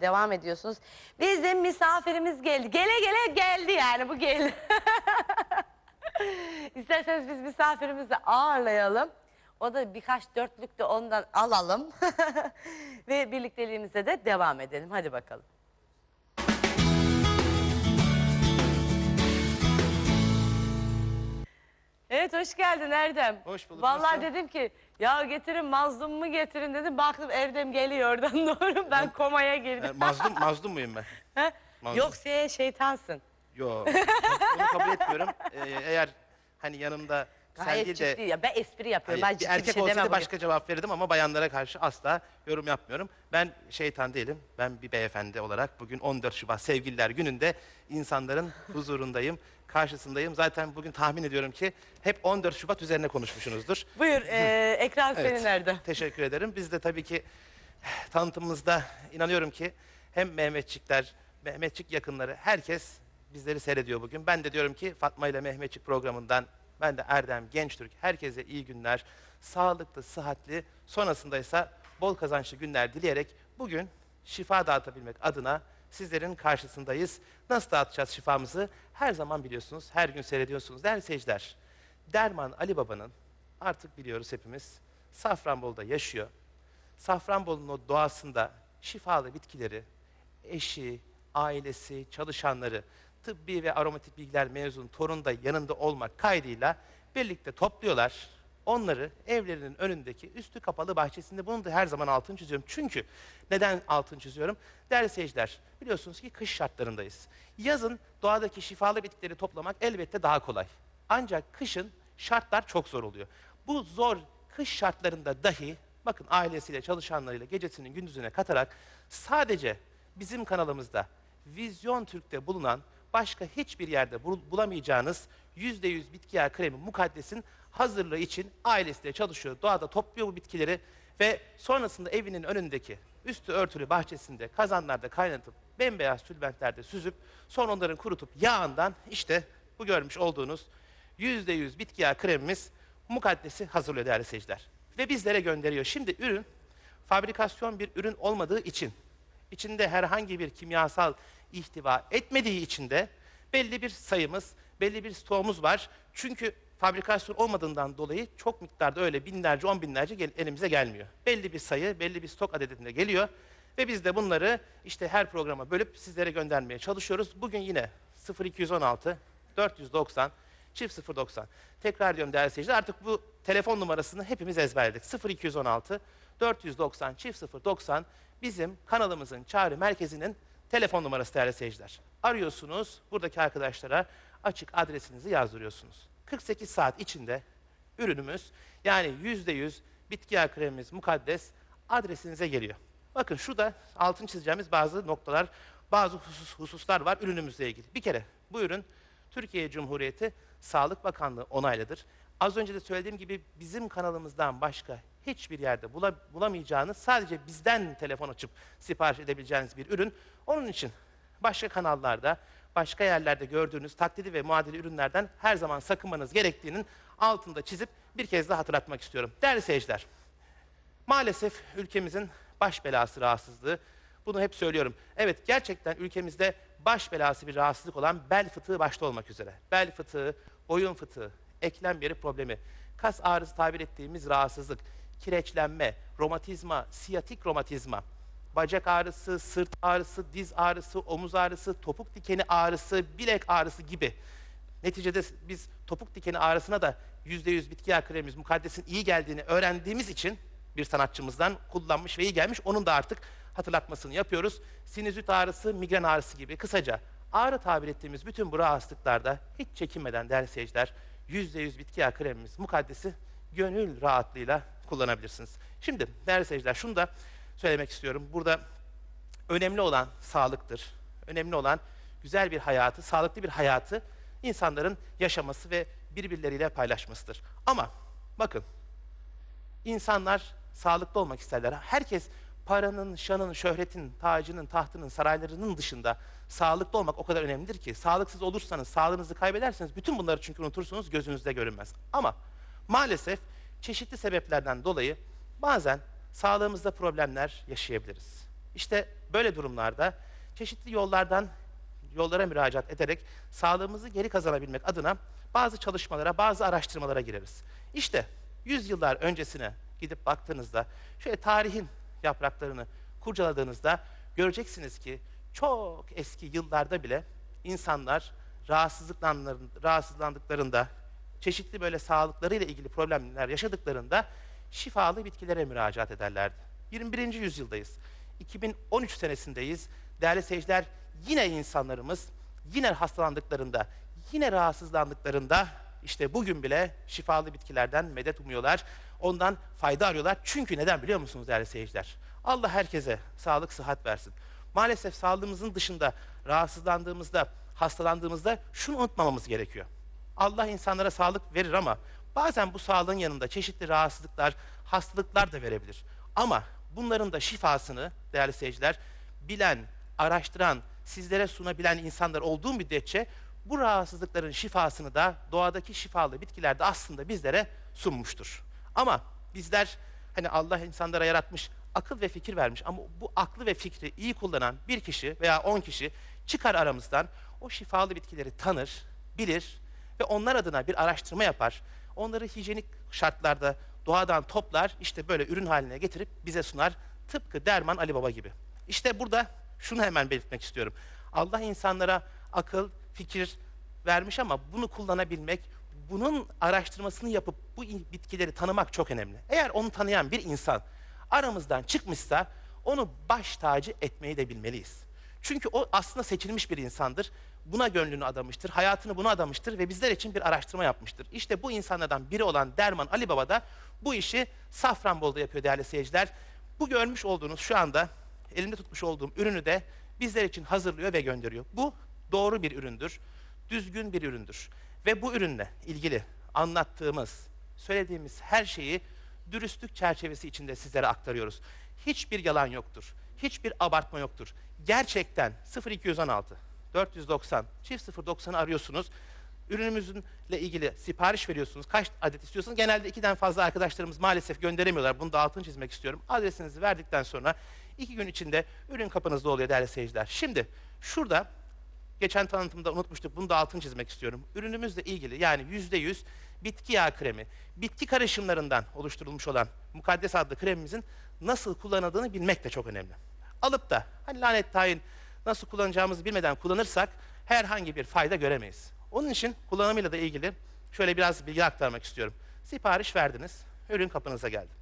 Devam ediyorsunuz. Bizim misafirimiz geldi. Gele gele geldi yani bu geldi. İsterseniz biz misafirimizi ağırlayalım. O da birkaç dörtlük de ondan alalım. Ve birlikteliğimize de devam edelim. Hadi bakalım. Evet hoş geldin Erdem. Hoş bulduk, Vallahi nasılsın? dedim ki ya getirin mazlumumu getirin dedim. Baktım Erdem geliyor oradan doğru. Ben komaya E, girdim. mazlum, mazlum muyum ben? Ha? mazlum. Yok sen şeytansın. Yok. Bunu kabul etmiyorum. Ee, eğer hani yanımda Gayet ciddi de ya. Ben espri yapıyorum. Hayır, ben bir ciddi bir erkek şey olsaydı demem. başka cevap verirdim ama bayanlara karşı asla yorum yapmıyorum. Ben şeytan değilim. Ben bir beyefendi olarak bugün 14 Şubat Sevgililer Günü'nde insanların huzurundayım, karşısındayım. Zaten bugün tahmin ediyorum ki hep 14 Şubat üzerine konuşmuşsunuzdur. Buyur e, ekran senin Erdem. Teşekkür ederim. Biz de tabii ki tanıtımımızda inanıyorum ki hem Mehmetçikler, Mehmetçik yakınları herkes bizleri seyrediyor bugün. Ben de diyorum ki Fatma ile Mehmetçik programından ben de Erdem Gençtürk herkese iyi günler, sağlıklı, sıhhatli, sonrasında ise bol kazançlı günler dileyerek bugün şifa dağıtabilmek adına sizlerin karşısındayız. Nasıl dağıtacağız şifamızı? Her zaman biliyorsunuz, her gün seyrediyorsunuz. Değerli seyirciler, Derman Ali Baba'nın artık biliyoruz hepimiz Safranbolu'da yaşıyor. Safranbolu'nun o doğasında şifalı bitkileri, eşi, ailesi, çalışanları, tıbbi ve aromatik bilgiler mezun torun da yanında olmak kaydıyla birlikte topluyorlar. Onları evlerinin önündeki üstü kapalı bahçesinde bunu da her zaman altını çiziyorum. Çünkü neden altını çiziyorum? Değerli seyirciler biliyorsunuz ki kış şartlarındayız. Yazın doğadaki şifalı bitkileri toplamak elbette daha kolay. Ancak kışın şartlar çok zor oluyor. Bu zor kış şartlarında dahi bakın ailesiyle çalışanlarıyla gecesinin gündüzüne katarak sadece bizim kanalımızda Vizyon Türk'te bulunan başka hiçbir yerde bul- bulamayacağınız %100 bitki yağı kremi mukaddesin hazırlığı için ailesiyle çalışıyor. Doğada topluyor bu bitkileri ve sonrasında evinin önündeki üstü örtülü bahçesinde kazanlarda kaynatıp bembeyaz tülbentlerde süzüp sonra onların kurutup yağından işte bu görmüş olduğunuz %100 bitki yağı kremimiz mukaddesi hazırlıyor değerli seyirciler. Ve bizlere gönderiyor. Şimdi ürün fabrikasyon bir ürün olmadığı için, içinde herhangi bir kimyasal ihtiva etmediği için de belli bir sayımız, belli bir stoğumuz var. Çünkü fabrikasyon olmadığından dolayı çok miktarda öyle binlerce, on binlerce gel- elimize gelmiyor. Belli bir sayı, belli bir stok adedinde geliyor. Ve biz de bunları işte her programa bölüp sizlere göndermeye çalışıyoruz. Bugün yine 0216 490 çift 090. Tekrar diyorum değerli seyirciler artık bu telefon numarasını hepimiz ezberledik. 0216 490 çift 090 bizim kanalımızın çağrı merkezinin telefon numarası değerli seyirciler. Arıyorsunuz buradaki arkadaşlara açık adresinizi yazdırıyorsunuz. 48 saat içinde ürünümüz yani %100 bitki yağı kremimiz mukaddes adresinize geliyor. Bakın şurada altın çizeceğimiz bazı noktalar, bazı husus, hususlar var ürünümüzle ilgili. Bir kere bu ürün Türkiye Cumhuriyeti Sağlık Bakanlığı onaylıdır. Az önce de söylediğim gibi bizim kanalımızdan başka hiçbir yerde bula- bulamayacağınız sadece bizden telefon açıp sipariş edebileceğiniz bir ürün. Onun için başka kanallarda, başka yerlerde gördüğünüz taklidi ve muadili ürünlerden her zaman sakınmanız gerektiğinin altında çizip bir kez daha hatırlatmak istiyorum. Değerli seyirciler, Maalesef ülkemizin baş belası rahatsızlığı. Bunu hep söylüyorum. Evet gerçekten ülkemizde baş belası bir rahatsızlık olan bel fıtığı başta olmak üzere. Bel fıtığı, boyun fıtığı, eklem yeri problemi, kas ağrısı tabir ettiğimiz rahatsızlık, kireçlenme, romatizma, siyatik romatizma, bacak ağrısı, sırt ağrısı, diz ağrısı, omuz ağrısı, topuk dikeni ağrısı, bilek ağrısı gibi Neticede biz topuk dikeni ağrısına da %100 bitki yağı kremimiz mukaddesin iyi geldiğini öğrendiğimiz için bir sanatçımızdan kullanmış ve iyi gelmiş. Onun da artık hatırlatmasını yapıyoruz. Sinüzit ağrısı, migren ağrısı gibi kısaca ağrı tabir ettiğimiz bütün bu rahatsızlıklarda hiç çekinmeden değerli seyirciler %100 bitki yağı kremimiz mukaddesi gönül rahatlığıyla kullanabilirsiniz. Şimdi değerli seyirciler şunu da söylemek istiyorum. Burada önemli olan sağlıktır. Önemli olan güzel bir hayatı, sağlıklı bir hayatı insanların yaşaması ve birbirleriyle paylaşmasıdır. Ama bakın insanlar sağlıklı olmak isterler. Herkes paranın, şanın, şöhretin, tacının, tahtının, saraylarının dışında sağlıklı olmak o kadar önemlidir ki sağlıksız olursanız, sağlığınızı kaybederseniz bütün bunları çünkü unutursunuz, gözünüzde görünmez. Ama maalesef çeşitli sebeplerden dolayı bazen sağlığımızda problemler yaşayabiliriz. İşte böyle durumlarda çeşitli yollardan yollara müracaat ederek sağlığımızı geri kazanabilmek adına bazı çalışmalara, bazı araştırmalara gireriz. İşte yüzyıllar öncesine gidip baktığınızda, şöyle tarihin yapraklarını kurcaladığınızda göreceksiniz ki çok eski yıllarda bile insanlar rahatsızlandıklarında, çeşitli böyle sağlıklarıyla ilgili problemler yaşadıklarında şifalı bitkilere müracaat ederlerdi. 21. yüzyıldayız. 2013 senesindeyiz. Değerli seyirciler, yine insanlarımız yine hastalandıklarında, yine rahatsızlandıklarında işte bugün bile şifalı bitkilerden medet umuyorlar. Ondan fayda arıyorlar. Çünkü neden biliyor musunuz değerli seyirciler? Allah herkese sağlık, sıhhat versin. Maalesef sağlığımızın dışında rahatsızlandığımızda, hastalandığımızda şunu unutmamamız gerekiyor. Allah insanlara sağlık verir ama bazen bu sağlığın yanında çeşitli rahatsızlıklar, hastalıklar da verebilir. Ama bunların da şifasını değerli seyirciler bilen, araştıran, sizlere sunabilen insanlar olduğu müddetçe bu rahatsızlıkların şifasını da doğadaki şifalı bitkilerde aslında bizlere sunmuştur. Ama bizler hani Allah insanlara yaratmış, akıl ve fikir vermiş ama bu aklı ve fikri iyi kullanan bir kişi veya on kişi çıkar aramızdan o şifalı bitkileri tanır, bilir ve onlar adına bir araştırma yapar. Onları hijyenik şartlarda doğadan toplar, işte böyle ürün haline getirip bize sunar. Tıpkı Derman Ali Baba gibi. İşte burada şunu hemen belirtmek istiyorum. Allah insanlara akıl, fikir vermiş ama bunu kullanabilmek, bunun araştırmasını yapıp bu bitkileri tanımak çok önemli. Eğer onu tanıyan bir insan aramızdan çıkmışsa onu baş tacı etmeyi de bilmeliyiz. Çünkü o aslında seçilmiş bir insandır. Buna gönlünü adamıştır, hayatını buna adamıştır ve bizler için bir araştırma yapmıştır. İşte bu insanlardan biri olan Derman Ali Baba da bu işi Safranbolu'da yapıyor değerli seyirciler. Bu görmüş olduğunuz şu anda elimde tutmuş olduğum ürünü de bizler için hazırlıyor ve gönderiyor. Bu doğru bir üründür, düzgün bir üründür. Ve bu ürünle ilgili anlattığımız, söylediğimiz her şeyi dürüstlük çerçevesi içinde sizlere aktarıyoruz. Hiçbir yalan yoktur. Hiçbir abartma yoktur. Gerçekten 0216 490 çift 090'ı arıyorsunuz. Ürünümüzle ilgili sipariş veriyorsunuz. Kaç adet istiyorsunuz? Genelde ikiden fazla arkadaşlarımız maalesef gönderemiyorlar. Bunu da altını çizmek istiyorum. Adresinizi verdikten sonra iki gün içinde ürün kapınızda oluyor değerli seyirciler. Şimdi şurada geçen tanıtımda unutmuştuk. Bunu da altını çizmek istiyorum. Ürünümüzle ilgili yani yüzde yüz bitki yağı kremi, bitki karışımlarından oluşturulmuş olan Mukaddes adlı kremimizin nasıl kullanıldığını bilmek de çok önemli. Alıp da hani lanet tayin nasıl kullanacağımızı bilmeden kullanırsak herhangi bir fayda göremeyiz. Onun için kullanımıyla da ilgili şöyle biraz bilgi aktarmak istiyorum. Sipariş verdiniz, ürün kapınıza geldi.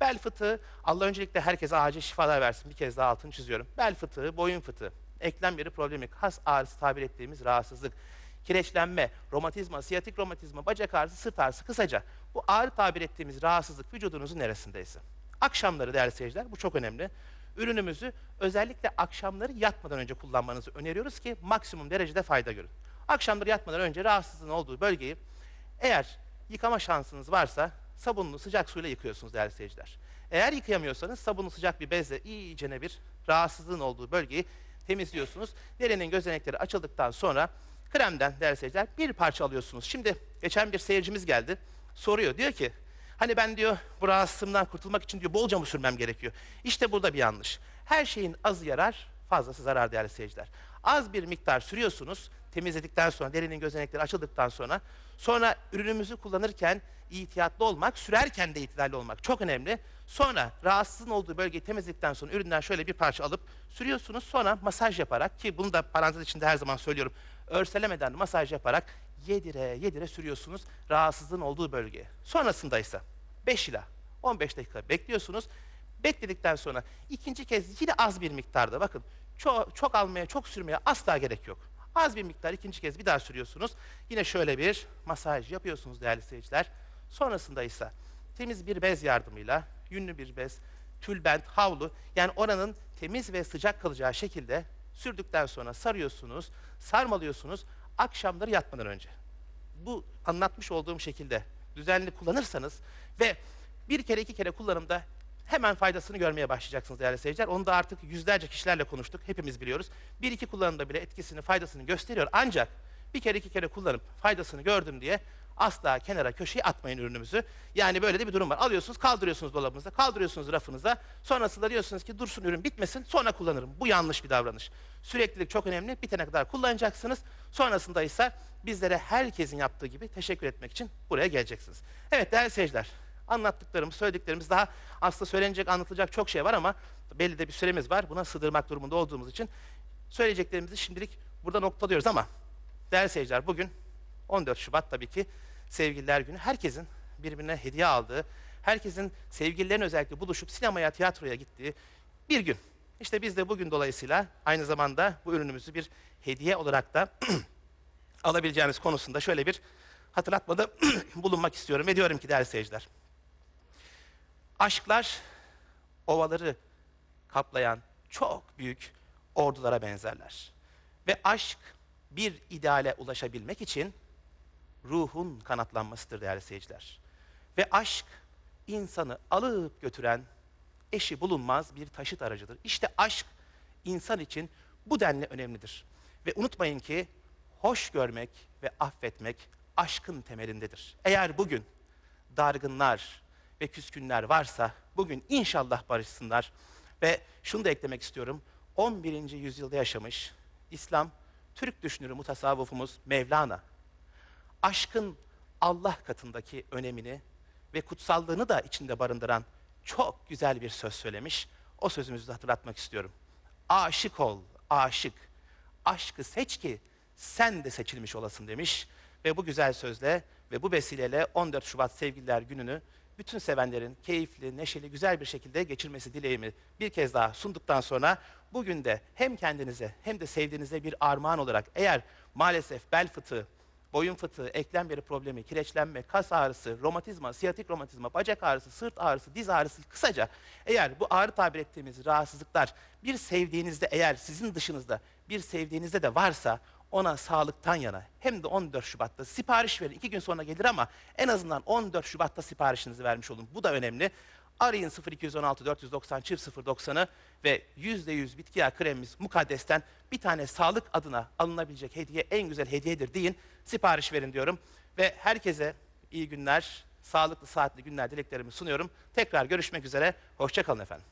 Bel fıtığı, Allah öncelikle herkese acil şifalar versin. Bir kez daha altını çiziyorum. Bel fıtığı, boyun fıtığı, eklem yeri problemi, kas ağrısı tabir ettiğimiz rahatsızlık, kireçlenme, romatizma, siyatik romatizma, bacak ağrısı, sırt ağrısı, kısaca bu ağrı tabir ettiğimiz rahatsızlık vücudunuzun neresindeyse. Akşamları değerli seyirciler, bu çok önemli. Ürünümüzü özellikle akşamları yatmadan önce kullanmanızı öneriyoruz ki maksimum derecede fayda görün. Akşamları yatmadan önce rahatsızlığın olduğu bölgeyi eğer yıkama şansınız varsa sabunlu sıcak suyla yıkıyorsunuz değerli seyirciler. Eğer yıkayamıyorsanız sabunlu sıcak bir bezle iyicene bir rahatsızlığın olduğu bölgeyi temizliyorsunuz. Derinin gözenekleri açıldıktan sonra kremden değerli seyirciler bir parça alıyorsunuz. Şimdi geçen bir seyircimiz geldi soruyor diyor ki hani ben diyor bu rahatsızlığımdan kurtulmak için diyor bolca mı sürmem gerekiyor? İşte burada bir yanlış. Her şeyin azı yarar fazlası zarar değerli seyirciler. Az bir miktar sürüyorsunuz temizledikten sonra derinin gözenekleri açıldıktan sonra sonra ürünümüzü kullanırken ihtiyatlı olmak, sürerken de itidalli olmak çok önemli. Sonra rahatsızın olduğu bölgeyi temizledikten sonra üründen şöyle bir parça alıp sürüyorsunuz. Sonra masaj yaparak ki bunu da parantez içinde her zaman söylüyorum. Örselemeden masaj yaparak yedire yedire sürüyorsunuz rahatsızlığın olduğu bölgeye. Sonrasında ise 5 ila 15 dakika bekliyorsunuz. Bekledikten sonra ikinci kez yine az bir miktarda bakın çok, çok almaya çok sürmeye asla gerek yok. Az bir miktar ikinci kez bir daha sürüyorsunuz. Yine şöyle bir masaj yapıyorsunuz değerli seyirciler. Sonrasında ise temiz bir bez yardımıyla yünlü bir bez, tülbent, havlu yani oranın temiz ve sıcak kalacağı şekilde sürdükten sonra sarıyorsunuz, sarmalıyorsunuz akşamları yatmadan önce bu anlatmış olduğum şekilde düzenli kullanırsanız ve bir kere iki kere kullanımda hemen faydasını görmeye başlayacaksınız değerli seyirciler. Onu da artık yüzlerce kişilerle konuştuk. Hepimiz biliyoruz. Bir iki kullanımda bile etkisini, faydasını gösteriyor. Ancak bir kere iki kere kullanıp faydasını gördüm diye Asla kenara köşeye atmayın ürünümüzü. Yani böyle de bir durum var. Alıyorsunuz kaldırıyorsunuz dolabınıza, kaldırıyorsunuz rafınıza. Sonrasında diyorsunuz ki dursun ürün bitmesin sonra kullanırım. Bu yanlış bir davranış. Süreklilik çok önemli. Bitene kadar kullanacaksınız. Sonrasında ise bizlere herkesin yaptığı gibi teşekkür etmek için buraya geleceksiniz. Evet değerli seyirciler anlattıklarımız, söylediklerimiz daha aslında söylenecek, anlatılacak çok şey var ama belli de bir süremiz var. Buna sığdırmak durumunda olduğumuz için söyleyeceklerimizi şimdilik burada noktalıyoruz ama değerli seyirciler bugün 14 Şubat tabii ki Sevgililer Günü. Herkesin birbirine hediye aldığı, herkesin sevgililerin özellikle buluşup sinemaya, tiyatroya gittiği bir gün. İşte biz de bugün dolayısıyla aynı zamanda bu ürünümüzü bir hediye olarak da alabileceğiniz konusunda şöyle bir hatırlatmada bulunmak istiyorum ve diyorum ki değerli seyirciler. Aşklar ovaları kaplayan çok büyük ordulara benzerler. Ve aşk bir ideale ulaşabilmek için ruhun kanatlanmasıdır değerli seyirciler. Ve aşk insanı alıp götüren eşi bulunmaz bir taşıt aracıdır. İşte aşk insan için bu denli önemlidir. Ve unutmayın ki hoş görmek ve affetmek aşkın temelindedir. Eğer bugün dargınlar ve küskünler varsa bugün inşallah barışsınlar. Ve şunu da eklemek istiyorum. 11. yüzyılda yaşamış İslam, Türk düşünürü mutasavvufumuz Mevlana aşkın Allah katındaki önemini ve kutsallığını da içinde barındıran çok güzel bir söz söylemiş. O sözümüzü de hatırlatmak istiyorum. Aşık ol, aşık. Aşkı seç ki sen de seçilmiş olasın demiş. Ve bu güzel sözle ve bu vesileyle 14 Şubat Sevgililer Günü'nü bütün sevenlerin keyifli, neşeli, güzel bir şekilde geçirmesi dileğimi bir kez daha sunduktan sonra bugün de hem kendinize hem de sevdiğinize bir armağan olarak eğer maalesef bel fıtığı, boyun fıtığı, eklem yeri problemi, kireçlenme, kas ağrısı, romatizma, siyatik romatizma, bacak ağrısı, sırt ağrısı, diz ağrısı kısaca eğer bu ağrı tabir ettiğimiz rahatsızlıklar bir sevdiğinizde eğer sizin dışınızda bir sevdiğinizde de varsa ona sağlıktan yana hem de 14 Şubat'ta sipariş verin. İki gün sonra gelir ama en azından 14 Şubat'ta siparişinizi vermiş olun. Bu da önemli. Arayın 0216 490 çift 090'ı ve %100 bitki yağı kremimiz Mukaddes'ten bir tane sağlık adına alınabilecek hediye en güzel hediyedir deyin. Sipariş verin diyorum. Ve herkese iyi günler, sağlıklı saatli günler dileklerimi sunuyorum. Tekrar görüşmek üzere. Hoşçakalın efendim.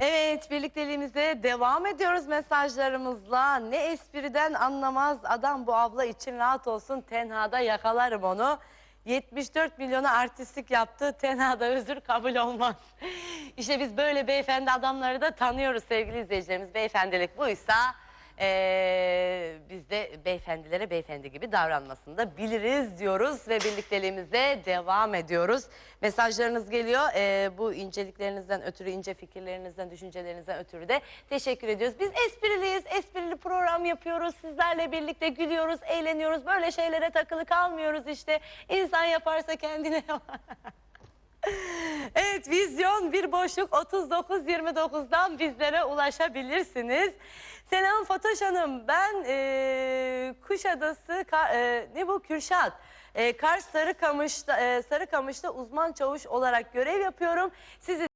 Evet, birlikteliğimize devam ediyoruz mesajlarımızla. Ne espriden anlamaz adam bu abla için rahat olsun tenhada yakalarım onu. 74 milyona artistlik yaptı tenhada özür kabul olmaz. İşte biz böyle beyefendi adamları da tanıyoruz sevgili izleyicilerimiz. Beyefendilik buysa eee, biz de beyefendilere beyefendi gibi davranmasını da biliriz diyoruz ve birlikteliğimize devam ediyoruz. Mesajlarınız geliyor. Eee, bu inceliklerinizden ötürü, ince fikirlerinizden, düşüncelerinizden ötürü de teşekkür ediyoruz. Biz espriliyiz, esprili program yapıyoruz. Sizlerle birlikte gülüyoruz, eğleniyoruz. Böyle şeylere takılı kalmıyoruz işte. İnsan yaparsa kendine Evet vizyon bir boşluk 3929'dan bizlere ulaşabilirsiniz. Selam Fatoş Hanım ben eee Kuşadası Ka- eee, ne bu Kürşat. Eee Kars Sarıkamış'ta, eee, Sarıkamış'ta uzman çavuş olarak görev yapıyorum. Sizi